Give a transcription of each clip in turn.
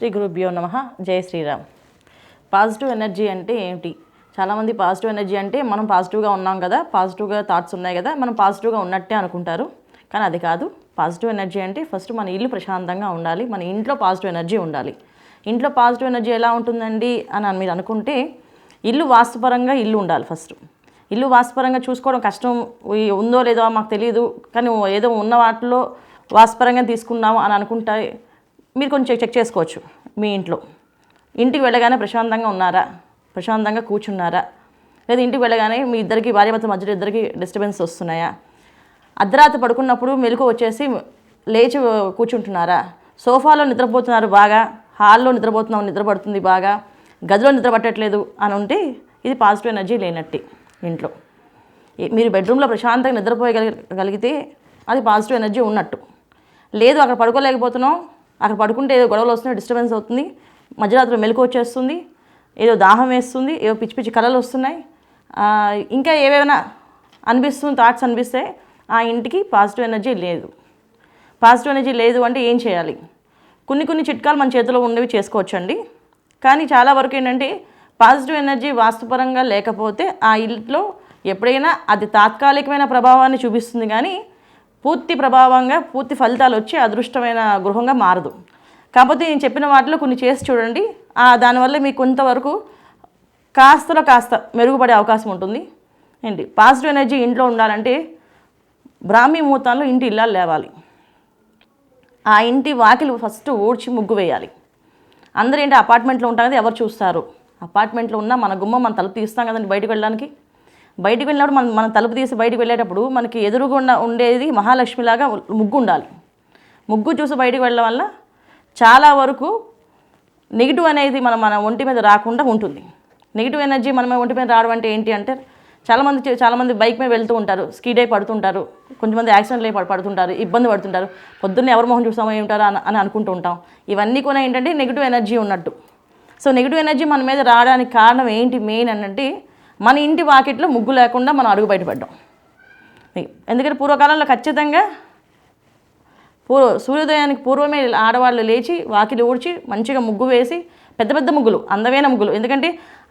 శ్రీ గురుభ్యో నమ. జై శ్రీరామ్. పాజిటివ్ ఎనర్జీ అంటే ఏమిటి? చాలామంది పాజిటివ్ ఎనర్జీ అంటే మనం పాజిటివ్గా ఉన్నాం కదా పాజిటివ్గా థాట్స్ ఉన్నాయి కదా మనం పాజిటివ్గా ఉన్నట్టే అనుకుంటారు. కానీ అది కాదు. పాజిటివ్ ఎనర్జీ అంటే ఫస్ట్ మన ఇల్లు ప్రశాంతంగా ఉండాలి మన ఇంట్లో పాజిటివ్ ఎనర్జీ ఉండాలి. ఇంట్లో పాజిటివ్ ఎనర్జీ ఎలా ఉంటుందండి అని మీరు అనుకుంటే ఇల్లు వాస్తుపరంగా ఇల్లు ఉండాలి ఫస్ట్ ఇల్లు వాస్తుపరంగా చూసుకోవడం కష్టం ఉందో లేదో మాకు తెలియదు కానీ ఏదో ఉన్న వాటిలో వాస్తుపరంగా తీసుకున్నాము అని అనుకుంటే మీరు కొంచెం చెక్ చేసుకోవచ్చు మీ ఇంట్లో. ఇంటికి వెళ్ళగానే ప్రశాంతంగా ఉన్నారా? ప్రశాంతంగా కూర్చున్నారా? లేదా ఇంటికి వెళ్ళగానే మీ ఇద్దరికి భార్యాభర్త మధ్యలో ఇద్దరికి డిస్టర్బెన్స్ వస్తున్నాయా? అర్ధరాత్రి పడుకున్నప్పుడు మెలకు వచ్చేసి లేచి కూర్చుంటున్నారా? సోఫాలో నిద్రపోతున్నారు బాగా? హాల్లో నిద్రపోతున్నాం నిద్రపడుతుంది బాగా? గదిలో నిద్రపట్టట్లేదు అని ఉంటే ఇది పాజిటివ్ ఎనర్జీ లేనట్టి ఇంట్లో. మీరు బెడ్రూమ్లో ప్రశాంతంగా నిద్రపోయగలిగితే అది పాజిటివ్ ఎనర్జీ ఉన్నట్టు. లేదు అక్కడ పడుకోలేకపోతున్నాం అక్కడ పడుకుంటే ఏదో గొడవలు వస్తున్నాయి డిస్టర్బెన్స్ అవుతుంది. మధ్యరాత్రి మెలకు వచ్చేస్తుంది ఏదో దాహం వేస్తుంది ఏదో పిచ్చి పిచ్చి కళలు వస్తున్నాయి. ఇంకా ఏవేమైనా అనిపిస్తుంది థాట్స్ అనిపిస్తే ఆ ఇంటికి పాజిటివ్ ఎనర్జీ లేదు. పాజిటివ్ ఎనర్జీ లేదు అంటే ఏం చేయాలి? కొన్ని కొన్ని చిట్కాలు మన చేతిలో ఉండేవి చేసుకోవచ్చండి. కానీ చాలా వరకు ఏంటంటే పాజిటివ్ ఎనర్జీ వాస్తుపరంగా లేకపోతే ఆ ఇంట్లో ఎప్పుడైనా అది తాత్కాలికమైన ప్రభావాన్ని చూపిస్తుంది కానీ పూర్తి ప్రభావంగా పూర్తి ఫలితాలు వచ్చి అదృష్టమైన గృహంగా మారదు. కాకపోతే నేను చెప్పిన వాటిలో కొన్ని చేసి చూడండి. దానివల్ల మీకు కొంతవరకు కాస్తలో కాస్త మెరుగుపడే అవకాశం ఉంటుంది. ఏంటి? పాజిటివ్ ఎనర్జీ ఇంట్లో ఉండాలంటే బ్రాహ్మీ ముహూర్తాల్లో ఇంటి ఇల్లాలు లేవాలి. ఆ ఇంటి వాకిలు ఫస్ట్ ఊడ్చి ముగ్గు వేయాలి. అందరూ ఏంటి అపార్ట్మెంట్లో ఉంటాం కదా ఎవరు చూస్తారు? అపార్ట్మెంట్లో ఉన్న మన గుమ్మ మన తలుపు తీస్తాం కదండి బయటకు వెళ్ళడానికి. బయటికి వెళ్ళినప్పుడు మనం మన తలుపు తీసి బయటికి వెళ్ళేటప్పుడు మనకి ఎదురుగుండా ఉండేది మహాలక్ష్మిలాగా ముగ్గు ఉండాలి. ముగ్గు చూసి బయటికి వెళ్ళడం వల్ల చాలా వరకు నెగిటివ్ అనేది మన మన ఒంటి మీద రాకుండా ఉంటుంది. నెగిటివ్ ఎనర్జీ మన ఒంటి మీద రావడం అంటే ఏంటి అంటే చాలామంది చాలామంది బైక్ మీద వెళ్తూ ఉంటారు స్కీడ్ అయి పడుతుంటారు కొంతమంది యాక్సిడెంట్లు అయి పడుతుంటారు ఇబ్బంది పడుతుంటారు. పొద్దున్నే ఎవరి మొహం చూస్తామో ఏమిటారు అని అని అనుకుంటూ ఉంటాం. ఇవన్నీ కూడా ఏంటంటే నెగిటివ్ ఎనర్జీ ఉన్నట్టు. సో నెగిటివ్ ఎనర్జీ మన మీద రావడానికి కారణం ఏంటి మెయిన్ అంటే మన ఇంటి వాకిట్లో ముగ్గు లేకుండా మనం అడుగు బయటపడ్డాం. ఎందుకంటే పూర్వకాలంలో ఖచ్చితంగా పూర్వ సూర్యోదయానికి పూర్వమే ఆడవాళ్ళు లేచి వాకిలి ఊడ్చి మంచిగా ముగ్గు వేసి పెద్ద పెద్ద ముగ్గులు అందమైన ముగ్గులు. ఎందుకంటే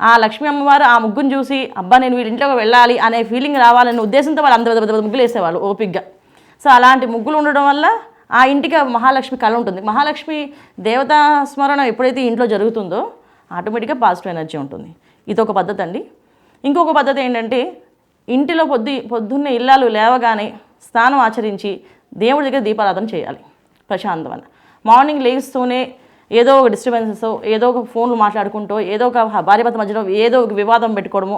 ఆ లక్ష్మీ అమ్మవారు ఆ ముగ్గును చూసి అబ్బా నేను వీళ్ళ ఇంట్లోకి వెళ్ళాలి అనే ఫీలింగ్ రావాలనే ఉద్దేశంతో వాళ్ళు అంత పెద్ద పెద్ద ముగ్గులు వేసేవాళ్ళు ఓపిక్గా సో అలాంటి ముగ్గులు ఉండడం వల్ల ఆ ఇంటికి మహాలక్ష్మి కళ ఉంటుంది. మహాలక్ష్మి దేవతా స్మరణ ఎప్పుడైతే ఇంట్లో జరుగుతుందో ఆటోమేటిక్గా పాజిటివ్ ఎనర్జీ ఉంటుంది. ఇది ఒక పద్ధతి అండి ఇంకొక పద్ధతి ఏంటంటే ఇంటిలో పొద్దు పొద్దున్నే ఇల్లాలు లేవగానే స్నానం ఆచరించి దేవుడి దగ్గర దీపారాధన చేయాలి ప్రశాంతమైన. మార్నింగ్ లేస్తూనే ఏదో ఒక డిస్టర్బెన్సెస్ ఏదో ఒక ఫోన్లు మాట్లాడుకుంటూ ఏదో ఒక భార్యాభర్త మధ్యలో ఏదో ఒక వివాదం పెట్టుకోవడము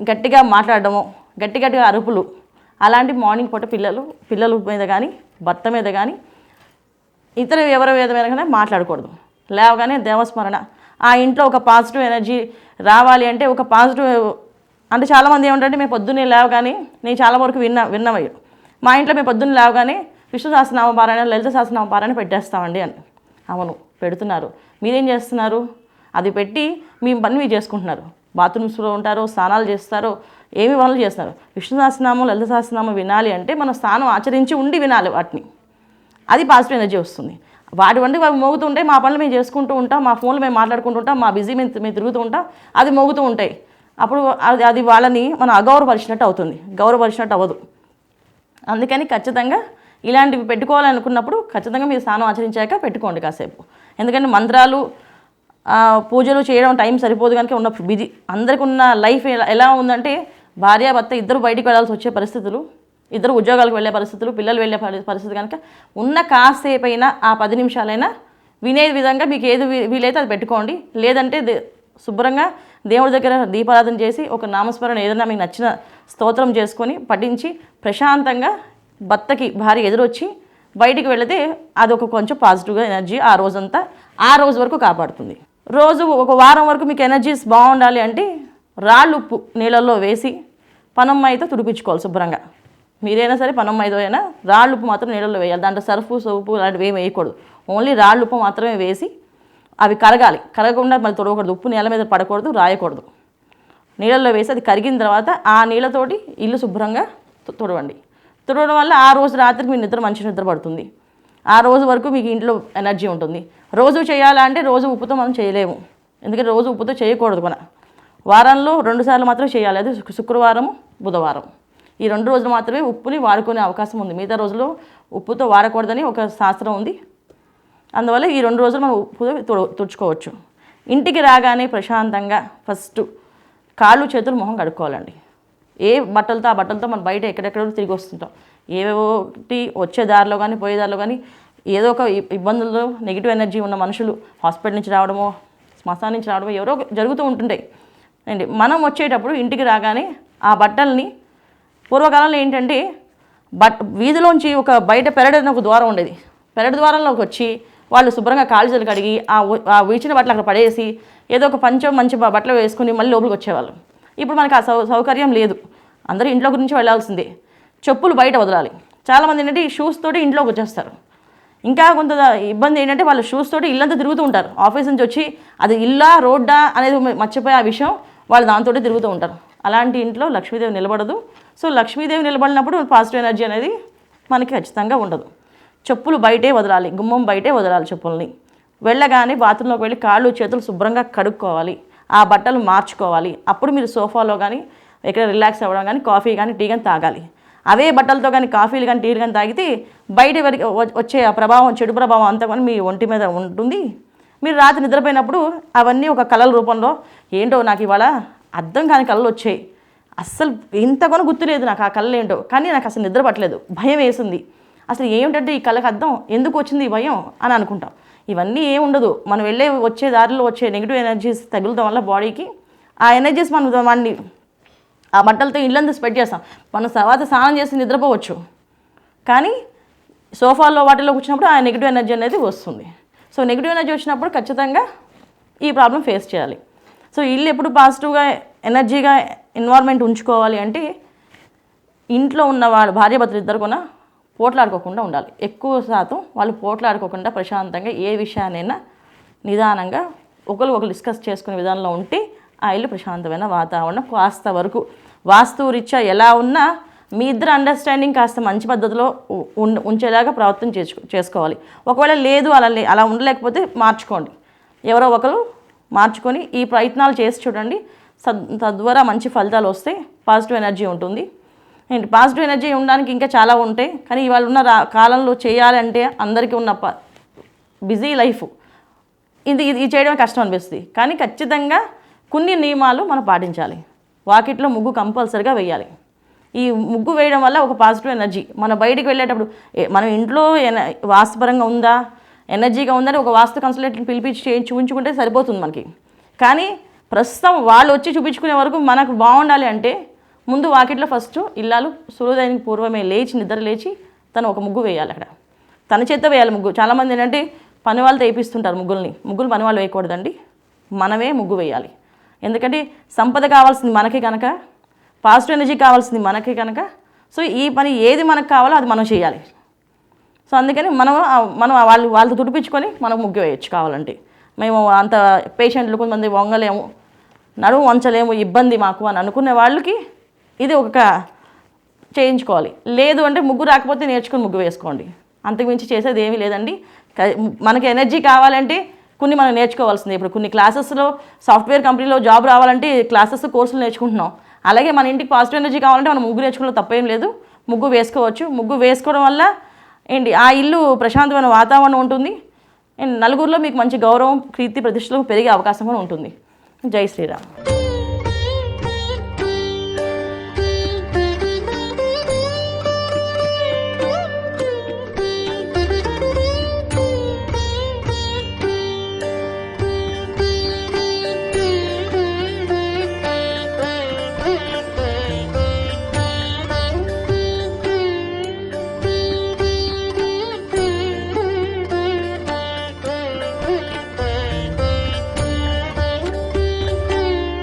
గట్టిగా మాట్లాడడము గట్టి గట్టిగా అరుపులు అలాంటి మార్నింగ్ పూట పిల్లలు పిల్లల మీద కానీ భర్త మీద కానీ ఇతర ఎవరి మీద మీద కానీ మాట్లాడకూడదు. లేవగానే దేవస్మరణ ఆ ఇంట్లో ఒక పాజిటివ్ ఎనర్జీ రావాలి అంటే ఒక పాజిటివ్ అంటే చాలామంది ఏమంటే మేము పొద్దున్నే లేవగానే నేను చాలా వరకు విన్నా విన్నవయ్యు మా ఇంట్లో మేము పొద్దున్న లేవగానే విష్ణు సహస్రనామ పారాయణ లలిత సహస్రనామ పారాయణ పెట్టేస్తామండి అని. అవును పెడుతున్నారు. మీరేం చేస్తున్నారు? అది పెట్టి మీ పని మీరు చేసుకుంటున్నారు. బాత్రూమ్స్లో ఉంటారో స్నానాలు చేస్తారో ఏమి పనులు చేస్తున్నారు విష్ణు సహస్రనామం లలిత సహస్రనామం వినాలి అంటే మన స్నానం ఆచరించి ఉండి వినాలి వాటిని. అది పాజిటివ్ ఎనర్జీ వస్తుంది. వాటి వంటి అవి మోగుతుంటే మా పనులు మేము చేసుకుంటూ ఉంటాం. మా ఫోన్లు మేము మాట్లాడుకుంటూ ఉంటాం. మా బిజీ మేము మేము తిరుగుతూ ఉంటాం. అది మోగుతూ ఉంటాయి. అప్పుడు అది అది వాళ్ళని మనం అగౌరవపరిచినట్టు అవుతుంది. గౌరవపరిచినట్టు అవ్వదు. అందుకని ఖచ్చితంగా ఇలాంటివి పెట్టుకోవాలనుకున్నప్పుడు ఖచ్చితంగా మీరు స్నానం ఆచరించాక పెట్టుకోండి కాసేపు. ఎందుకంటే మంత్రాలు పూజలు చేయడం టైం సరిపోదు కనుక ఉన్న బిజీ. అందరికి ఉన్న లైఫ్ ఎలా ఎలా ఉందంటే భార్య భర్త ఇద్దరు బయటికి వెళ్ళాల్సి వచ్చే పరిస్థితులు ఇద్దరు ఉద్యోగాలకు వెళ్ళే పరిస్థితులు పిల్లలు వెళ్ళే పరిస్థితి కనుక ఉన్న కాసేపు అయినా ఆ పది నిమిషాలైనా వినే విధంగా మీకు ఏది వీ- వీలైతే అది పెట్టుకోండి. లేదంటే దే- శుభ్రంగా దేవుడి దగ్గర దీపారాధన చేసి ఒక నామస్మరణ ఏదైనా మీకు నచ్చిన స్తోత్రం చేసుకొని పఠించి ప్రశాంతంగా భర్తకి భార్య ఎదురొచ్చి బయటికి వెళితే అది ఒక కొంచెం పాజిటివ్గా ఎనర్జీ ఆ రోజంతా ఆ రోజు వరకు కాపాడుతుంది. రోజు ఒక వారం వరకు మీకు ఎనర్జీస్ బాగుండాలి అంటే రాళ్ళు ఉప్పు నీళ్ళల్లో వేసి పనమ్మాయితో తుడిపించుకోవాలి శుభ్రంగా. మీరైనా సరే పనమ్మాయితో అయినా రాళ్ళు ఉప్పు మాత్రం నీళ్ళల్లో వేయాలి. దాంట్లో సర్ఫు సోపు లాంటివి ఏమి వేయకూడదు. ఓన్లీ రాళ్ళు ఉప్పు మాత్రమే వేసి అవి కరగాలి. కరగకుండా మళ్ళీ తొడవకూడదు. ఉప్పు నేల మీద పడకూడదు రాయకూడదు. నీళ్ళల్లో వేసి అది కరిగిన తర్వాత ఆ నీళ్ళతోటి ఇల్లు శుభ్రంగా తు- తుడవండి. తుడవడం వల్ల ఆ రోజు రాత్రికి మీ నిద్ర మంచి నిద్ర పడుతుంది. ఆ రోజు వరకు మీకు ఇంట్లో ఎనర్జీ ఉంటుంది. రోజు చేయాలంటే రోజు ఉప్పుతో మనం చేయలేము. ఎందుకంటే రోజు ఉప్పుతో చేయకూడదు మన వారంలో రెండుసార్లు మాత్రం చేయాలి. అది శుక్రవారం బుధవారం. ఈ రెండు రోజులు మాత్రమే ఉప్పుని వాడుకునే అవకాశం ఉంది. మిగతా రోజుల్లో ఉప్పుతో వాడకూడదని ఒక శాస్త్రం ఉంది. అందువల్ల ఈ రెండు రోజులు మనం ఉప్పుతో తుడుచుకోవచ్చు. ఇంటికి రాగానే ప్రశాంతంగా ఫస్ట్ కాళ్ళు చేతులు మొహం కడుక్కోవాలండి. ఏ బట్టలతో ఆ బట్టలతో మనం బయట ఎక్కడెక్కడో తిరిగి వస్తుంటాం. ఏవేవోటి వచ్చే దారిలో కానీ పోయే దారిలో కానీ ఏదో ఒక ఇ- ఇబ్బందుల్లో నెగిటివ్ ఎనర్జీ ఉన్న మనుషులు హాస్పిటల్ నుంచి రావడమో శ్మశానం నుంచి రావడమో ఎవరో జరుగుతూ ఉంటుంటాయి అండి మనం వచ్చేటప్పుడు ఇంటికి రాగానే ఆ బట్టల్ని పూర్వకాలంలో ఏంటంటే బట్ వీధిలోంచి ఒక బయట పెరడని ఒక ద్వారం ఉండేది. పెరడు ద్వారంలోకి వచ్చి వాళ్ళు శుభ్రంగా కాలుజలు కడిగి ఆ వీచిన బట్టలు అక్కడ పడేసి ఏదో ఒక పంచం మంచి బట్టలు వేసుకుని మళ్ళీ లోపలికి వచ్చేవాళ్ళు. ఇప్పుడు మనకు ఆ సౌ సౌకర్యం లేదు. అందరూ ఇంట్లో గురించి వెళ్ళాల్సిందే. చెప్పులు బయట వదలాలి. చాలామంది ఏంటంటే ఈ షూస్ తోటి ఇంట్లోకి వచ్చేస్తారు. ఇంకా కొంత ఇబ్బంది ఏంటంటే వాళ్ళు షూస్ తోటి ఇల్లంతా తిరుగుతూ ఉంటారు. ఆఫీస్ నుంచి వచ్చి అది ఇల్లా రోడ్డా అనేది మర్చిపోయే ఆ విషయం వాళ్ళు దాంతో తిరుగుతూ ఉంటారు. అలాంటి ఇంట్లో లక్ష్మీదేవి నిలబడదు. సో లక్ష్మీదేవి నిలబడినప్పుడు పాజిటివ్ ఎనర్జీ అనేది మనకి ఖచ్చితంగా ఉండదు. చెప్పులు బయటే వదలాలి గుమ్మం బయటే వదలాలి చెప్పుల్ని. వెళ్ళగానే బాత్రూంలోకి వెళ్ళి కాళ్ళు చేతులు శుభ్రంగా కడుక్కోవాలి ఆ బట్టలు మార్చుకోవాలి. అప్పుడు మీరు సోఫాలో కానీ ఎక్కడ రిలాక్స్ అవ్వడం కానీ కాఫీ కానీ టీ కానీ తాగాలి. అవే బట్టలతో కానీ కాఫీలు కానీ టీలు కానీ తాగితే బయట వరకు వచ్చే ఆ ప్రభావం చెడు ప్రభావం అంతా కానీ మీ ఒంటి మీద ఉంటుంది. మీరు రాత్రి నిద్రపోయినప్పుడు అవన్నీ ఒక కళల రూపంలో ఏంటో నాకు ఇవాళ అర్థం కాని కళలు వచ్చాయి. అస్సలు ఇంత కూడా గుర్తులేదు నాకు ఆ కళలు ఏంటో కానీ నాకు అసలు నిద్ర పట్టలేదు. భయం వేసింది. అసలు ఏమిటంటే ఈ కళకు అర్థం ఎందుకు వచ్చింది ఈ భయం అని అనుకుంటాం. ఇవన్నీ ఏం ఉండదు. మనం వెళ్ళే వచ్చే దారిలో వచ్చే నెగిటివ్ ఎనర్జీస్ తగులడం వల్ల బాడీకి ఆ ఎనర్జీస్ మనం వాడిని ఆ బట్టలతో ఇల్లంతా స్ప్రెడ్ చేస్తాం. మనం తర్వాత స్నానం చేసి నిద్రపోవచ్చు. కానీ సోఫాలో వాటిలో కూర్చున్నప్పుడు ఆ నెగిటివ్ ఎనర్జీ అనేది వస్తుంది. సో నెగిటివ్ ఎనర్జీ వచ్చినప్పుడు ఖచ్చితంగా ఈ ప్రాబ్లం ఫేస్ చేయాలి. సో ఇల్లు ఎప్పుడు పాజిటివ్గా ఎనర్జీగా ఎన్వైర్న్మెంట్ ఉంచుకోవాలి అంటే ఇంట్లో ఉన్న వాళ్ళు భార్యాభర్తలు ఇద్దరు కూడా పోట్లాడుకోకుండా ఉండాలి. ఎక్కువ శాతం వాళ్ళు పోట్లాడుకోకుండా ప్రశాంతంగా ఏ విషయాన్నైనా నిదానంగా ఒకరు ఒకరు డిస్కస్ చేసుకునే విధానంలో ఉంటే ఆ ఇల్లు ప్రశాంతమైన వాతావరణం కాస్త వరకు. వాస్తు రీత్యా ఎలా ఉన్నా మీ ఇద్దరు అండర్స్టాండింగ్ కాస్త మంచి పద్ధతిలో ఉంచేలాగా ప్రవర్తన చేసుకో చేసుకోవాలి. ఒకవేళ లేదు అలా లే- అలా ఉండలేకపోతే మార్చుకోండి. ఎవరో ఒకరు మార్చుకొని ఈ ప్రయత్నాలు చేసి చూడండి. తద్వారా మంచి ఫలితాలు వస్తాయి పాజిటివ్ ఎనర్జీ ఉంటుంది. ఏంటి? పాజిటివ్ ఎనర్జీ ఉండడానికి ఇంకా చాలా ఉంటాయి. కానీ ఇవాళ ఉన్న రా కాలంలో చేయాలంటే అందరికీ ఉన్న ప బిజీ లైఫ్. ఇది ఇది చేయడమే కష్టం అనిపిస్తుంది. కానీ ఖచ్చితంగా కొన్ని నియమాలు మనం పాటించాలి. వాకిట్లో ముగ్గు కంపల్సరిగా వేయాలి. ఈ ముగ్గు వేయడం వల్ల ఒక పాజిటివ్ ఎనర్జీ. మన బయటికి వెళ్ళేటప్పుడు మనం ఇంట్లో ఎన వాస్తుపరంగా ఉందా ఎనర్జీగా ఉందని ఒక వాస్తు కన్సల్టెంట్ని పిలిపించి చూపించుకుంటే సరిపోతుంది మనకి. కానీ ప్రస్తుతం వాళ్ళు వచ్చి చూపించుకునే వరకు మనకు బాగుండాలి అంటే ముందు వాకిట్లో ఫస్ట్ ఇల్లాలు సూర్యోదయానికి పూర్వమే లేచి నిద్ర లేచి తను ఒక ముగ్గు వేయాలి అక్కడ. తన చేత వేయాలి ముగ్గు. చాలామంది ఏంటంటే పని వాళ్ళతో వేయిస్తుంటారు ముగ్గుల్ని. ముగ్గులు పని వాళ్ళు వేయకూడదండి. మనమే ముగ్గు వేయాలి. ఎందుకంటే సంపద కావాల్సింది మనకి కనుక పాజిటివ్ ఎనర్జీ కావాల్సింది మనకి కనుక. సో ఈ పని ఏది మనకు కావాలో అది మనం చేయాలి. సో అందుకని మనం మనం వాళ్ళు వాళ్ళతో తుడిపించుకొని మనం ముగ్గు వేయచ్చు కావాలంటే. మేము అంత పేషెంట్లు కొంతమంది వంగలేము. నడుము వంచలేము ఇబ్బంది మాకు అని అనుకునే వాళ్ళకి ఇది ఒక చేయించుకోవాలి. లేదు అంటే ముగ్గు రాకపోతే నేర్చుకుని ముగ్గు వేసుకోండి. అంతకుమించి చేసేది ఏమీ లేదండి. మనకి ఎనర్జీ కావాలంటే కొన్ని మనం నేర్చుకోవాల్సింది. ఇప్పుడు కొన్ని క్లాసెస్లో సాఫ్ట్వేర్ కంపెనీలో జాబ్ రావాలంటే క్లాసెస్ కోర్సులు నేర్చుకుంటున్నాం. అలాగే మన ఇంటికి పాజిటివ్ ఎనర్జీ కావాలంటే మనం ముగ్గు నేర్చుకోవడం తప్పేం లేదు. ముగ్గు వేసుకోవచ్చు. ముగ్గు వేసుకోవడం వల్ల ఏంటి? ఆ ఇల్లు ప్రశాంతమైన వాతావరణం ఉంటుంది. నలుగురిలో మీకు మంచి గౌరవం కీర్తి ప్రతిష్టలు పెరిగే అవకాశం కూడా ఉంటుంది. जय श्री राम